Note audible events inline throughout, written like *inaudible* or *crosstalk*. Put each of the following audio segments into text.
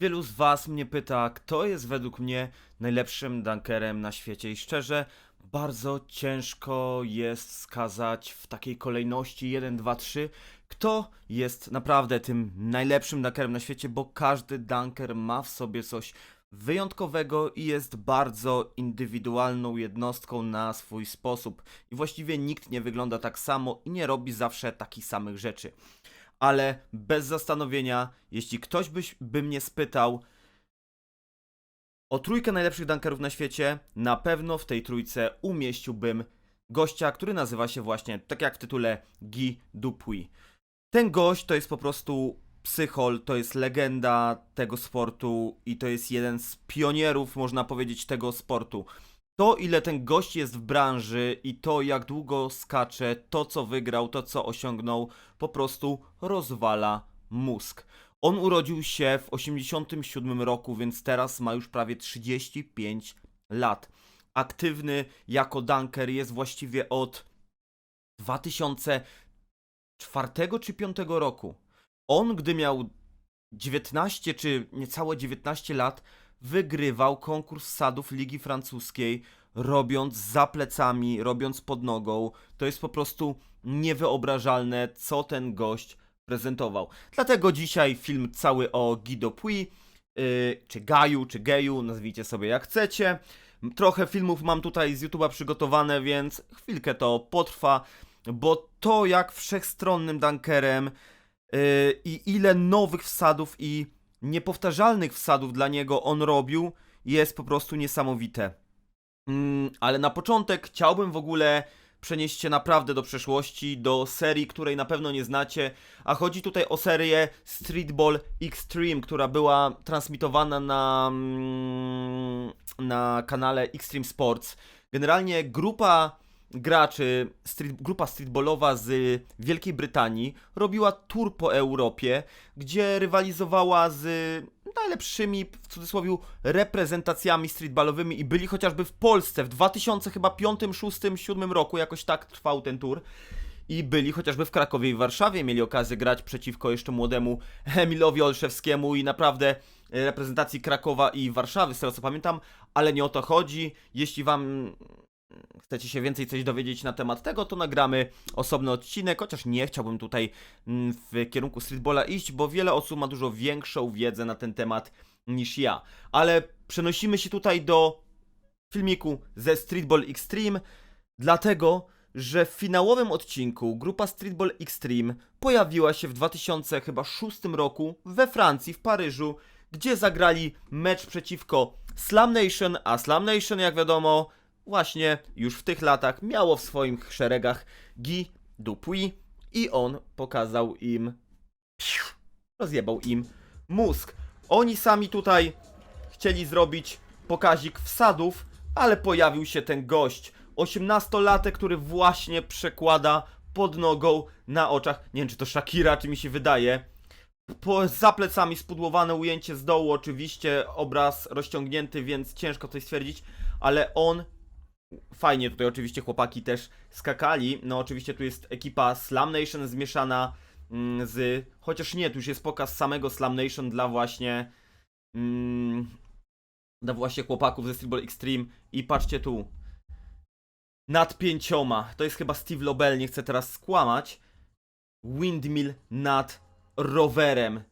Wielu z Was mnie pyta, kto jest według mnie najlepszym dunkerem na świecie i szczerze, bardzo ciężko jest wskazać w takiej kolejności 1, 2, 3, kto jest naprawdę tym najlepszym dunkerem na świecie, bo każdy dunker ma w sobie coś wyjątkowego i jest bardzo indywidualną jednostką na swój sposób. I właściwie nikt nie wygląda tak samo i nie robi zawsze takich samych rzeczy ale bez zastanowienia, jeśli ktoś byś, by mnie spytał o trójkę najlepszych dunkerów na świecie, na pewno w tej trójce umieściłbym gościa, który nazywa się właśnie, tak jak w tytule, Guy Dupuis. Ten gość to jest po prostu psychol, to jest legenda tego sportu i to jest jeden z pionierów, można powiedzieć, tego sportu. To, ile ten gość jest w branży i to, jak długo skacze, to, co wygrał, to, co osiągnął, po prostu rozwala mózg. On urodził się w 87 roku, więc teraz ma już prawie 35 lat. Aktywny jako dunker jest właściwie od 2004 czy 5 roku. On, gdy miał 19 czy niecałe 19 lat, wygrywał konkurs sadów Ligi Francuskiej, robiąc za plecami, robiąc pod nogą. To jest po prostu niewyobrażalne, co ten gość prezentował. Dlatego dzisiaj film cały o Guido Puy, yy, czy Gaju, czy Geju, nazwijcie sobie jak chcecie. Trochę filmów mam tutaj z YouTube'a przygotowane, więc chwilkę to potrwa, bo to jak wszechstronnym dunkerem yy, i ile nowych wsadów i niepowtarzalnych wsadów dla niego on robił, jest po prostu niesamowite. Mm, ale na początek chciałbym w ogóle przenieść się naprawdę do przeszłości, do serii, której na pewno nie znacie, a chodzi tutaj o serię Streetball Extreme, która była transmitowana na, mm, na kanale Extreme Sports. Generalnie grupa graczy, street, grupa streetballowa z Wielkiej Brytanii robiła tour po Europie, gdzie rywalizowała z najlepszymi, w cudzysłowie, reprezentacjami streetballowymi i byli chociażby w Polsce w 2005, 6, 7 roku, jakoś tak trwał ten tour. I byli chociażby w Krakowie i Warszawie, mieli okazję grać przeciwko jeszcze młodemu *laughs* Emilowi Olszewskiemu i naprawdę e, reprezentacji Krakowa i Warszawy, z tego co pamiętam, ale nie o to chodzi. Jeśli wam chcecie się więcej coś dowiedzieć na temat tego, to nagramy osobny odcinek, chociaż nie chciałbym tutaj mm, w kierunku streetballa iść, bo wiele osób ma dużo większą wiedzę na ten temat niż ja. Ale przenosimy się tutaj do filmiku ze Streetball Extreme, dlatego, że w finałowym odcinku grupa Streetball Extreme pojawiła się w 2006 roku we Francji, w Paryżu, gdzie zagrali mecz przeciwko Slam Nation, a Slam Nation, jak wiadomo, właśnie już w tych latach miało w swoich szeregach Guy Dupuis i on pokazał im, rozjebał im mózg. Oni sami tutaj chcieli zrobić pokazik wsadów, ale pojawił się ten gość, 18-latek, który właśnie przekłada pod nogą na oczach, nie wiem czy to Shakira, czy mi się wydaje, po, za plecami spudłowane ujęcie z dołu, oczywiście obraz rozciągnięty, więc ciężko coś stwierdzić, ale on fajnie tutaj oczywiście chłopaki też skakali. No oczywiście tu jest ekipa Slam Nation zmieszana mm, z... Chociaż nie, tu już jest pokaz samego Slam Nation dla właśnie... Mm, dla właśnie chłopaków ze Streetball Extreme. I patrzcie tu. Nad pięcioma. To jest chyba Steve Lobel, nie chcę teraz skłamać. Windmill nad rowerem.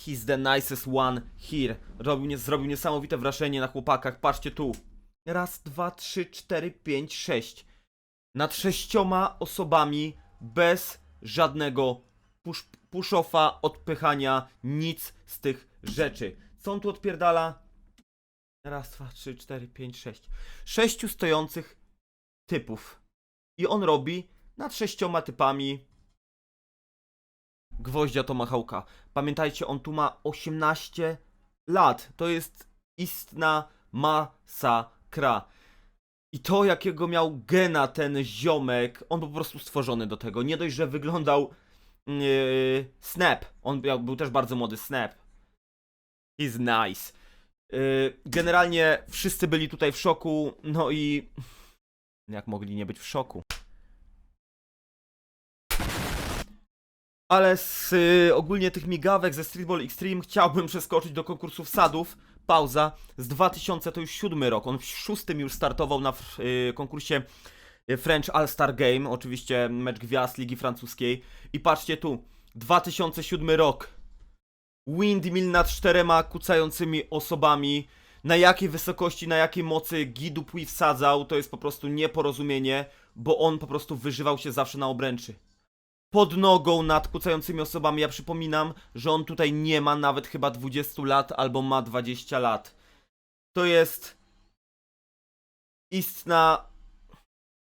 He's the nicest one here. Robił, nie, zrobił niesamowite wrażenie na chłopakach. Patrzcie tu. Raz, dwa, trzy, cztery, pięć, sześć. Nad sześcioma osobami bez żadnego push, push-offa, odpychania, nic z tych rzeczy. Co on tu odpierdala? Raz, dwa, trzy, cztery, pięć, sześć. Sześciu stojących typów. I on robi nad sześcioma typami gwoździa Tomahawka. Pamiętajcie, on tu ma 18 lat. To jest istna masakra. I to, jakiego miał gena ten ziomek, on po prostu stworzony do tego. Nie dość, że wyglądał yy, Snap. On był też bardzo młody Snap. He's nice. Yy, generalnie wszyscy byli tutaj w szoku, no i *laughs* jak mogli nie być w szoku? Ale z y, ogólnie tych migawek ze Streetball Extreme chciałbym przeskoczyć do konkursu wsadów. Pauza. Z 2000 to już rok. On w szóstym już startował na y, konkursie y, French All-Star Game. Oczywiście mecz gwiazd Ligi Francuskiej. I patrzcie tu. 2007 rok. Windmill nad czterema kucającymi osobami. Na jakiej wysokości, na jakiej mocy Guy Dupuis wsadzał, to jest po prostu nieporozumienie, bo on po prostu wyżywał się zawsze na obręczy pod nogą nad kucającymi osobami. Ja przypominam, że on tutaj nie ma nawet chyba 20 lat albo ma 20 lat. To jest istna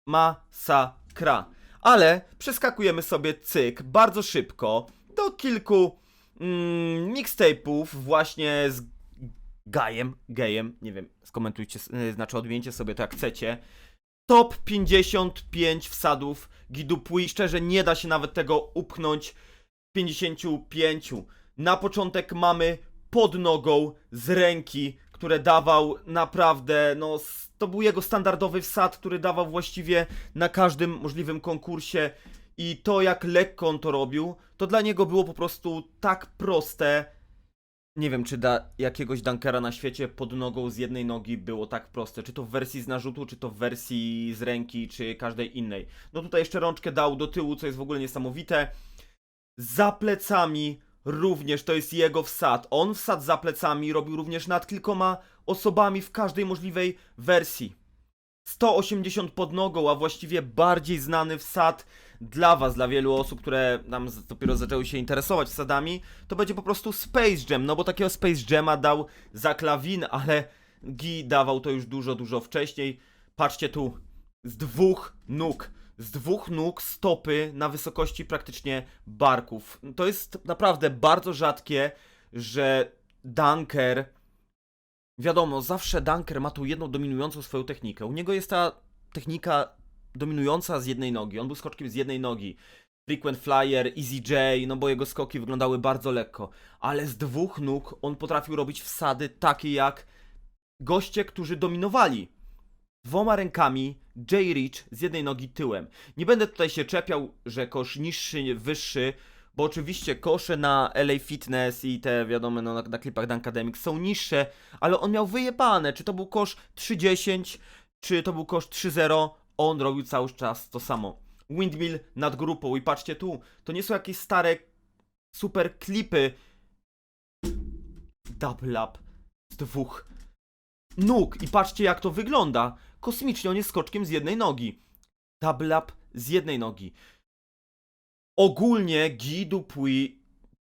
masakra. Ale przeskakujemy sobie cyk bardzo szybko do kilku mm, mixtape'ów właśnie z Gajem, gejem, nie wiem, skomentujcie, y, znaczy odmieńcie sobie to jak chcecie. Top 55 wsadów Gidupui. Szczerze, nie da się nawet tego upchnąć. 55. Na początek mamy pod nogą z ręki, które dawał naprawdę, no, to był jego standardowy wsad, który dawał właściwie na każdym możliwym konkursie. I to, jak lekko on to robił, to dla niego było po prostu tak proste. Nie wiem, czy da jakiegoś dunkera na świecie pod nogą z jednej nogi było tak proste. Czy to w wersji z narzutu, czy to w wersji z ręki, czy każdej innej. No tutaj jeszcze rączkę dał do tyłu, co jest w ogóle niesamowite. Za plecami również to jest jego wsad. On wsad za plecami robił również nad kilkoma osobami w każdej możliwej wersji. 180 pod nogą, a właściwie bardziej znany wsad dla was, dla wielu osób, które nam dopiero zaczęły się interesować wsadami, to będzie po prostu Space Jam, no bo takiego Space Jama dał za klawin, ale Gi dawał to już dużo, dużo wcześniej. Patrzcie tu, z dwóch nóg, z dwóch nóg stopy na wysokości praktycznie barków. To jest naprawdę bardzo rzadkie, że dunker Wiadomo, zawsze Dunker ma tu jedną dominującą swoją technikę. U niego jest ta technika dominująca z jednej nogi. On był skoczkiem z jednej nogi. Frequent Flyer, Easy J, no bo jego skoki wyglądały bardzo lekko. Ale z dwóch nóg on potrafił robić wsady takie jak goście, którzy dominowali. Dwoma rękami Jay Rich z jednej nogi tyłem. Nie będę tutaj się czepiał, że kosz niższy, wyższy, bo oczywiście kosze na LA Fitness i te wiadomo no, na, na klipach Dunkademic są niższe, ale on miał wyjebane, czy to był kosz 3.10, czy to był kosz 3.0, on robił cały czas to samo. Windmill nad grupą i patrzcie tu, to nie są jakieś stare super klipy. Double up z dwóch nóg i patrzcie jak to wygląda. Kosmicznie on jest skoczkiem z jednej nogi. Double up z jednej nogi. Ogólnie Guy Dupuis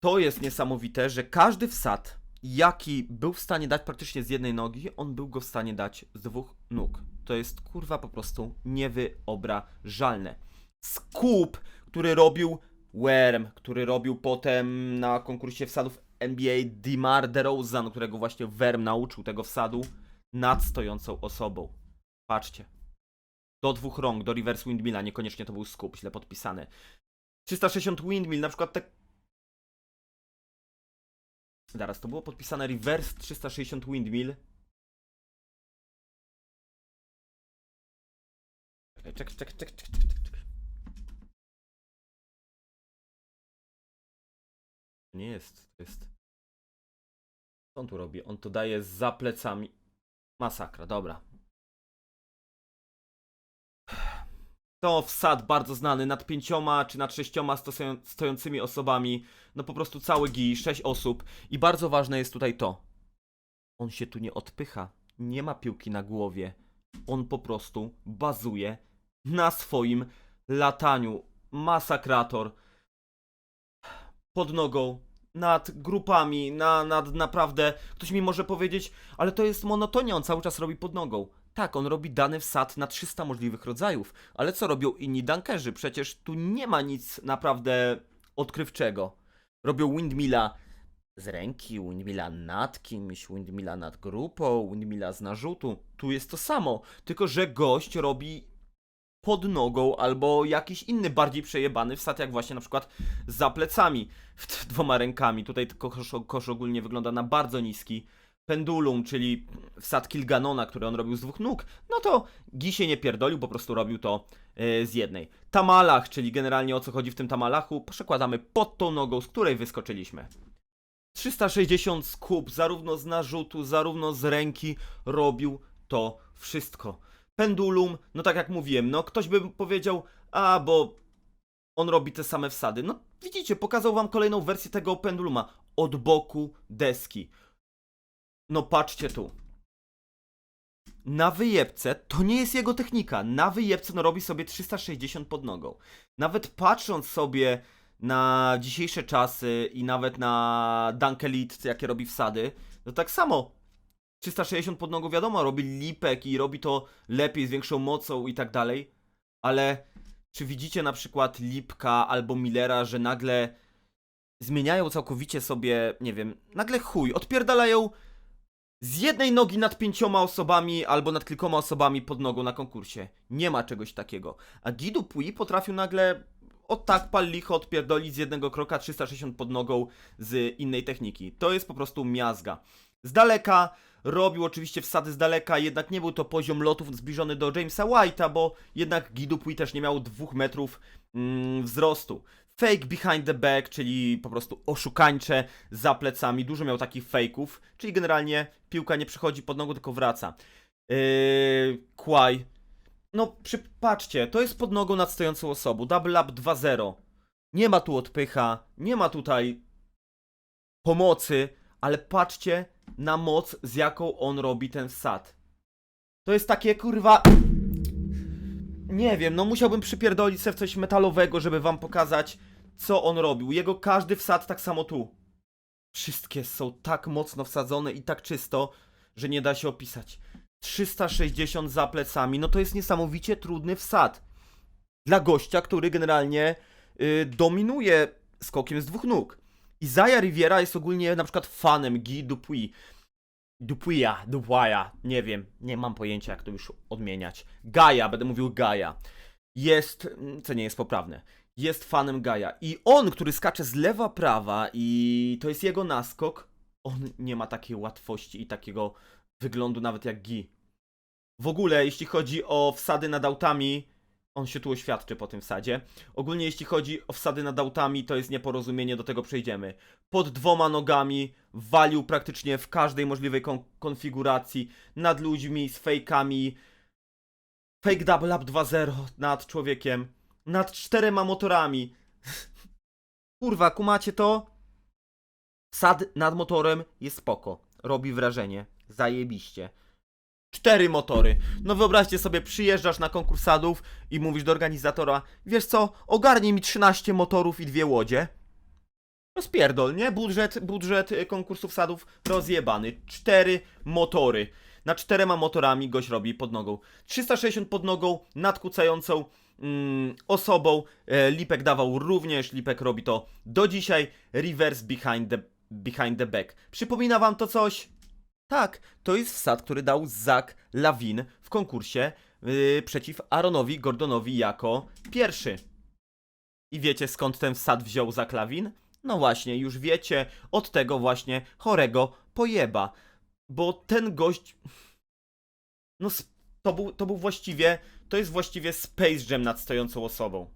to jest niesamowite, że każdy wsad, jaki był w stanie dać praktycznie z jednej nogi, on był go w stanie dać z dwóch nóg. To jest kurwa po prostu niewyobrażalne. Scoop, który robił Worm, który robił potem na konkursie wsadów NBA Dimar DeRozan, którego właśnie Worm nauczył tego wsadu nad stojącą osobą. Patrzcie. Do dwóch rąk, do reverse windmilla, niekoniecznie to był scoop, źle podpisane. 360 windmill, na przykład tak... Zaraz, to było podpisane reverse 360 windmill. Czekaj, czekaj, czekaj, czekaj, czekaj. To Nie jest, to jest... Co on tu robi? On to daje za plecami. Masakra, dobra. To wsad bardzo znany nad pięcioma czy nad sześcioma stojącymi osobami. No po prostu cały gij, sześć osób. I bardzo ważne jest tutaj to. On się tu nie odpycha. Nie ma piłki na głowie. On po prostu bazuje na swoim lataniu. Masakrator. Pod nogą, nad grupami, na, nad naprawdę. Ktoś mi może powiedzieć, ale to jest monotonia, on cały czas robi pod nogą. Tak, on robi dany wsad na 300 możliwych rodzajów, ale co robią inni dunkerzy? Przecież tu nie ma nic naprawdę odkrywczego. Robią windmilla z ręki, windmilla nad kimś, windmilla nad grupą, windmilla z narzutu. Tu jest to samo, tylko że gość robi pod nogą albo jakiś inny bardziej przejebany wsad, jak właśnie na przykład za plecami, dwoma rękami. Tutaj kosz, kosz ogólnie wygląda na bardzo niski. pendulum, czyli wsad Kilganona, który on robił z dwóch nóg, no to Gi się nie pierdolił, po prostu robił to e, z jednej. Tamalach, czyli generalnie o co chodzi w tym tamalachu, przekładamy pod tą nogą, z której wyskoczyliśmy. 360 skup, zarówno z narzutu, zarówno z ręki, robił to wszystko. Pendulum, no tak jak mówiłem, no ktoś by powiedział, a bo on robi te same wsady. No widzicie, pokazał wam kolejną wersję tego penduluma od boku deski. No patrzcie tu. Na wyjebce to nie jest jego technika. Na wyjebce no robi sobie 360 pod nogą. Nawet patrząc sobie na dzisiejsze czasy i nawet na Dunk Elite, jakie robi wsady, no tak samo 360 pod nogą wiadomo, robi lipek i robi to lepiej, z większą mocą i tak dalej, ale czy widzicie na przykład Lipka albo Millera, że nagle zmieniają całkowicie sobie, nie wiem, nagle chuj, odpierdalają z jednej nogi nad pięcioma osobami albo nad kilkoma osobami pod nogą na konkursie. Nie ma czegoś takiego. A Guido Pui potrafił nagle o tak pal licho odpierdolić z jednego kroka 360 pod nogą z innej techniki. To jest po prostu miazga. Z daleka robił oczywiście wsady z daleka, jednak nie był to poziom lotów zbliżony do Jamesa White'a, bo jednak Guido Pui też nie miał dwóch metrów mm, wzrostu. Fake behind the back, czyli po prostu oszukańcze za plecami. Dużo miał takich fake'ów, czyli generalnie piłka nie przychodzi pod nogą, tylko wraca. Yy, Kłaj. No, przypatrzcie, to jest pod nogą nad stojącą osobą. Double up 2-0. Nie ma tu odpycha, nie ma tutaj pomocy, ale patrzcie na moc, z jaką on robi ten wsad. To jest takie kurwa. Nie wiem, no musiałbym przypierdolić sobie w coś metalowego, żeby wam pokazać, co on robił. Jego każdy wsad tak samo tu. Wszystkie są tak mocno wsadzone i tak czysto, że nie da się opisać. 360 za plecami, no to jest niesamowicie trudny wsad. Dla gościa, który generalnie y, dominuje skokiem z dwóch nóg. Izaja Riviera jest ogólnie na przykład fanem Guy Dupuy. Dupuya, Dupuya, nie wiem, nie mam pojęcia jak to już odmieniać. Gaja, będę mówił Gaja. Jest, mm, co nie jest poprawne, jest fanem Gaja. I on, który skacze z lewa prawa i to jest jego naskok, on nie ma takiej łatwości i takiego wyglądu nawet jak Gi. W ogóle, jeśli chodzi o wsady nad autami, on się tu oświadczy po tym wsadzie. Ogólnie, jeśli chodzi o wsady nad autami, to jest nieporozumienie, do tego przejdziemy. Pod dwoma nogami walił praktycznie w każdej możliwej kon konfiguracji, nad ludźmi, z fejkami. Fake double up 2-0 nad człowiekiem, nad czterema motorami. *laughs* Kurwa, kumacie to? Sad nad motorem jest spoko. Robi wrażenie. Zajebiście. Cztery motory. No wyobraźcie sobie, przyjeżdżasz na konkurs sadów i mówisz do organizatora, wiesz co, ogarnij mi 13 motorów i dwie łodzie. No spierdol, nie? Budżet, budżet y, konkursów sadów rozjebany. Cztery motory. Na czterema motorami gość robi pod nogą. 360 pod nogą, nadkucającą mm, osobą. E, Lipek dawał również, Lipek robi to do dzisiaj. Reverse behind the, behind the back. Przypomina wam to coś? Tak, to jest wsad, który dał Zach Lawin w konkursie yy, przeciw Aaronowi Gordonowi jako pierwszy. I wiecie skąd ten wsad wziął Zach Lawin? No właśnie, już wiecie, od tego właśnie chorego pojeba. Bo ten gość. No, to był, to był właściwie. To jest właściwie Space Jam nad stojącą osobą.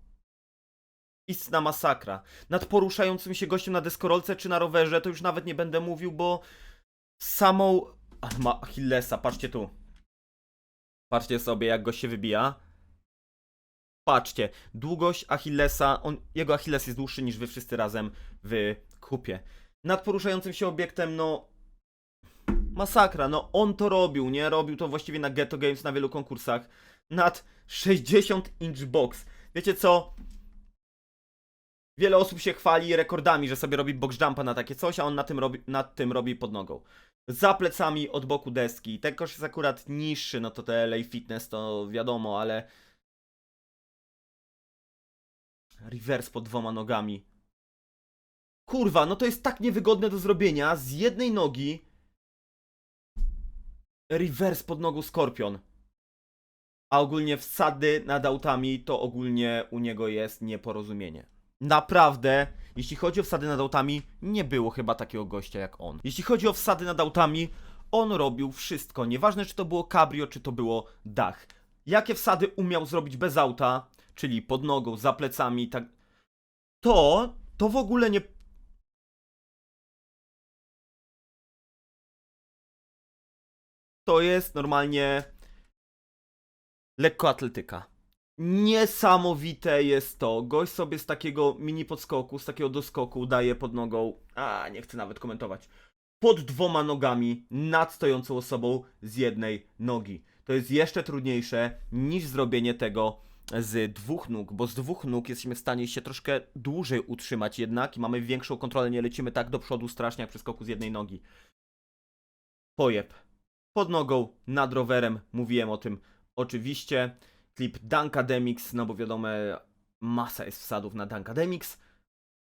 Istna masakra. Nad poruszającym się gościem na deskorolce czy na rowerze, to już nawet nie będę mówił, bo samą. A, ma Achillesa, patrzcie tu. Patrzcie sobie, jak go się wybija. Patrzcie, długość Achillesa, on, jego Achilles jest dłuższy niż wy wszyscy razem w kupie. Nad poruszającym się obiektem, no. Masakra, no on to robił, nie? Robił to właściwie na Ghetto Games na wielu konkursach. Nad 60 inch box. Wiecie co? Wiele osób się chwali rekordami, że sobie robi box jumpa na takie coś, a on na tym robi, nad tym robi pod nogą. Za plecami od boku deski. Ten kosz jest akurat niższy, no to te LA Fitness to wiadomo, ale... Reverse pod dwoma nogami. Kurwa, no to jest tak niewygodne do zrobienia. Z jednej nogi... Reverse pod nogą Skorpion. A ogólnie wsady nad autami to ogólnie u niego jest nieporozumienie. Naprawdę, jeśli chodzi o wsady nad autami, nie było chyba takiego gościa jak on. Jeśli chodzi o wsady nad autami, On robił wszystko. Nieważne, czy to było cabrio, czy to było dach. Jakie wsady umiał zrobić bez auta, czyli pod nogą, za plecami tak. To, to w ogóle nie. To jest normalnie lekkoatletyka. Niesamowite jest to. Gość sobie z takiego mini podskoku, z takiego doskoku daje pod nogą. A, nie chcę nawet komentować. Pod dwoma nogami nad stojącą osobą z jednej nogi. To jest jeszcze trudniejsze niż zrobienie tego z dwóch nóg, bo z dwóch nóg jesteśmy w stanie się troszkę dłużej utrzymać jednak i mamy większą kontrolę, nie lecimy tak do przodu strasznie jak przy skoku z jednej nogi. Pojeb. Pod nogą, nad rowerem, mówiłem o tym oczywiście. Klip Dunkademix, no bo wiadomo, masa jest wsadów na Dunkademix.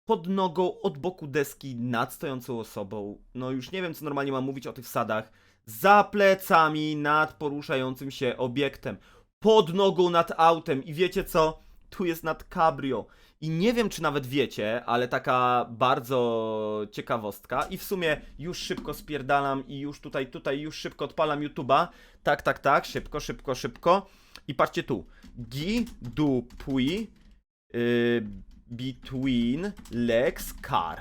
Pod nogą, od boku deski, nad stojącą osobą. No już nie wiem, co normalnie mam mówić o tych wsadach. Za plecami, nad poruszającym się obiektem. Pod nogą, nad autem. I wiecie co? Tu jest nad cabrio. I nie wiem, czy nawet wiecie, ale taka bardzo ciekawostka. I w sumie już szybko spierdalam i już tutaj, tutaj, już szybko odpalam YouTube'a. Tak, tak, tak, szybko, szybko, szybko. I patrzcie tu. Guy Dupuy y, Between Legs Car.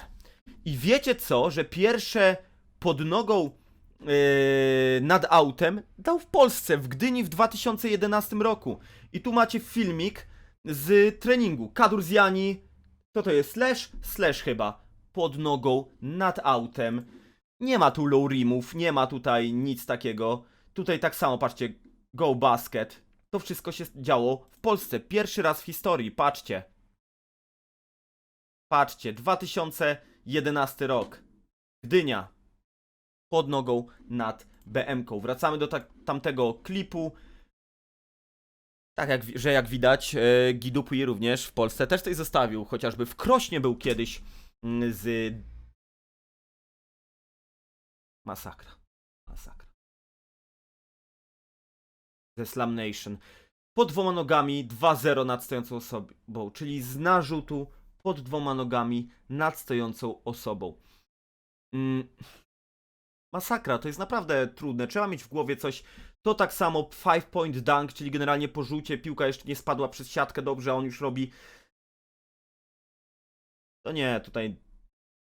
I wiecie co, że pierwsze pod nogą yy, nad autem dał w Polsce, w Gdyni w 2011 roku. I tu macie filmik z treningu. Kadurzjani, to to jest slash? Slash chyba. Pod nogą, nad autem. Nie ma tu low rimów, nie ma tutaj nic takiego. Tutaj tak samo, patrzcie, go basket. To wszystko się działo w Polsce. Pierwszy raz w historii, patrzcie. Patrzcie, 2011 rok. Gdynia. Pod nogą nad BM-ką. Wracamy do tak, tamtego klipu. Tak, jak, że jak widać, e, Gidupuy również w Polsce też coś zostawił. Chociażby w Krośnie był kiedyś mm, z... Masakra. Masakra. Ze Slam Nation. Pod dwoma nogami 2-0 nad stojącą osobą, czyli z narzutu pod dwoma nogami nad stojącą osobą. Mm. Masakra, to jest naprawdę trudne. Trzeba mieć w głowie coś. To tak samo 5 point dunk, czyli generalnie po rzucie piłka jeszcze nie spadła przez siatkę dobrze, a on już robi. To nie, tutaj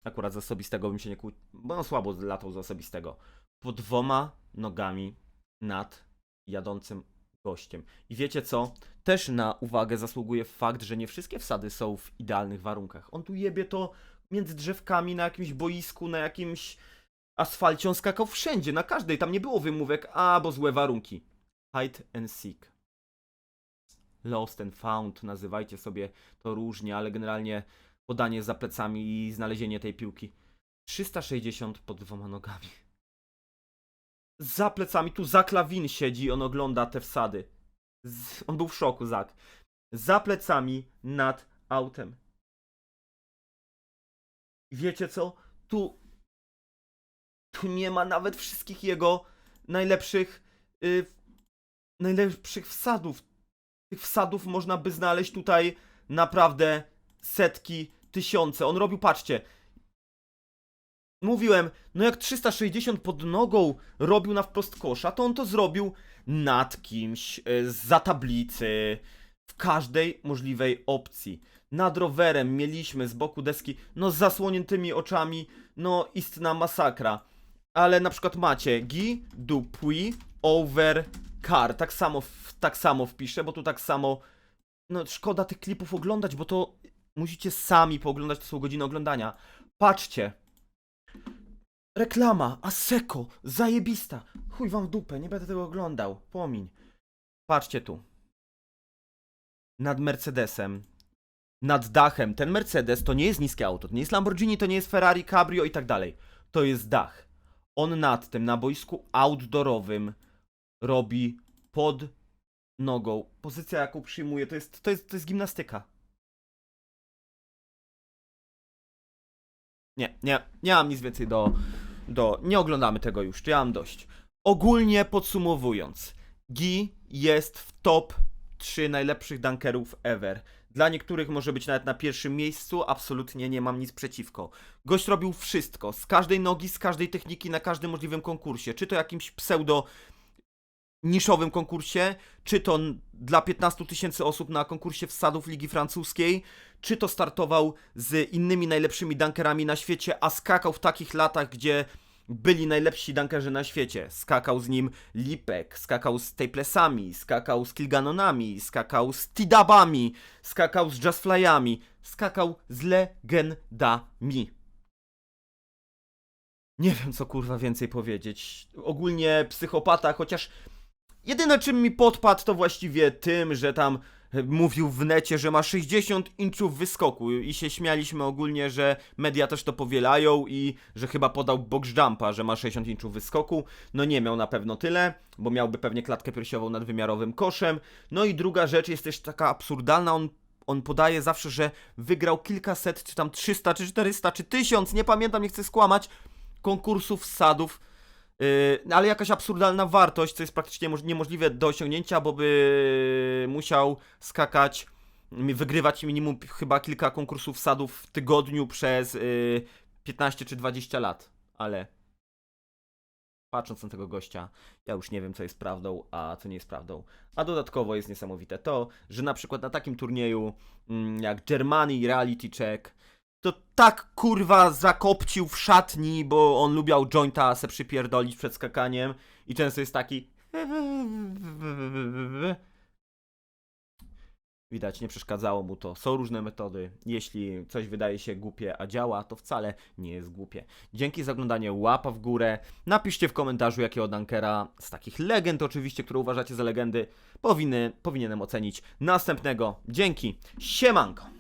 akurat z osobistego bym się nie kłócił, bo on słabo latał z osobistego. Po dwoma nogami nad jadącym gościem. I wiecie co? Też na uwagę zasługuje fakt, że nie wszystkie wsady są w idealnych warunkach. On tu jebie to między drzewkami, na jakimś boisku, na jakimś asfalcie. On skakał wszędzie, na każdej. Tam nie było wymówek, a bo złe warunki. Hide and seek. Lost and found, nazywajcie sobie to różnie, ale generalnie podanie za plecami i znalezienie tej piłki. 360 pod dwoma nogami. Za plecami, tu Zak Lawin siedzi, on ogląda te wsady. Z, on był w szoku, Zak. Za plecami, nad autem. I Wiecie co? Tu. Tu nie ma nawet wszystkich jego najlepszych. Y, najlepszych wsadów. Tych wsadów można by znaleźć tutaj naprawdę setki, tysiące. On robił, patrzcie. Mówiłem, no jak 360 pod nogą robił na wprost kosza, to on to zrobił nad kimś, y, za tablicy, w każdej możliwej opcji. Nad rowerem mieliśmy z boku deski, no z zasłoniętymi oczami, no istna masakra. Ale na przykład macie Guy Dupuy over car, tak samo, tak samo wpiszę, bo tu tak samo, no szkoda tych klipów oglądać, bo to musicie sami pooglądać, to są godziny oglądania. Patrzcie. Reklama, Aseko, zajebista. Chuj wam w dupę, nie będę tego oglądał. Pomiń. Patrzcie tu. Nad Mercedesem. Nad dachem. Ten Mercedes to nie jest niskie auto. To nie jest Lamborghini, to nie jest Ferrari, Cabrio i tak dalej. To jest dach. On nad tym, na boisku outdoorowym robi pod nogą. Pozycja, jaką przyjmuje, to jest, to jest, to jest gimnastyka. Nie, nie, nie mam nic więcej do, do. Nie oglądamy tego już, ja mam dość. Ogólnie podsumowując, Gi jest w top 3 najlepszych dunkerów ever. Dla niektórych może być nawet na pierwszym miejscu, absolutnie nie mam nic przeciwko. Gość robił wszystko, z każdej nogi, z każdej techniki, na każdym możliwym konkursie. Czy to jakimś pseudo niszowym konkursie, czy to dla 15 tysięcy osób na konkursie wsadów Ligi Francuskiej, czy to startował z innymi najlepszymi dunkerami na świecie, a skakał w takich latach, gdzie byli najlepsi dunkerzy na świecie. Skakał z nim Lipek, skakał z Taplesami, skakał z Kilganonami, skakał z Tidabami, skakał z Jazzflyami, skakał z legendami. Nie wiem, co kurwa więcej powiedzieć. Ogólnie psychopata, chociaż jedyne czym mi podpadł to właściwie tym, że tam mówił w necie, że ma 60 inczów wyskoku i się śmialiśmy ogólnie, że media też to powielają i że chyba podał box jumpa, że ma 60 inczów wyskoku. No nie miał na pewno tyle, bo miałby pewnie klatkę piersiową nad wymiarowym koszem. No i druga rzecz jest też taka absurdalna, on on podaje zawsze, że wygrał kilkaset, czy tam 300, czy 400, czy 1000, nie pamiętam, nie chcę skłamać, konkursów sadów, ale jakaś absurdalna wartość, co jest praktycznie moż- niemożliwe do osiągnięcia, bo by musiał skakać, wygrywać minimum chyba kilka konkursów sadów w tygodniu przez yy, 15 czy 20 lat, ale patrząc na tego gościa, ja już nie wiem, co jest prawdą, a co nie jest prawdą. A dodatkowo jest niesamowite to, że na przykład na takim turnieju mm, jak Germany Reality Check, to tak kurwa zakopcił w szatni, bo on lubiał jointa se przypierdolić przed skakaniem i często jest taki Widać, nie przeszkadzało mu to. Są różne metody. Jeśli coś wydaje się głupie, a działa, to wcale nie jest głupie. Dzięki za oglądanie, łapa w górę. Napiszcie w komentarzu, jakiego dankera z takich legend oczywiście, które uważacie za legendy, powinny, powinienem ocenić następnego. Dzięki, siemanko!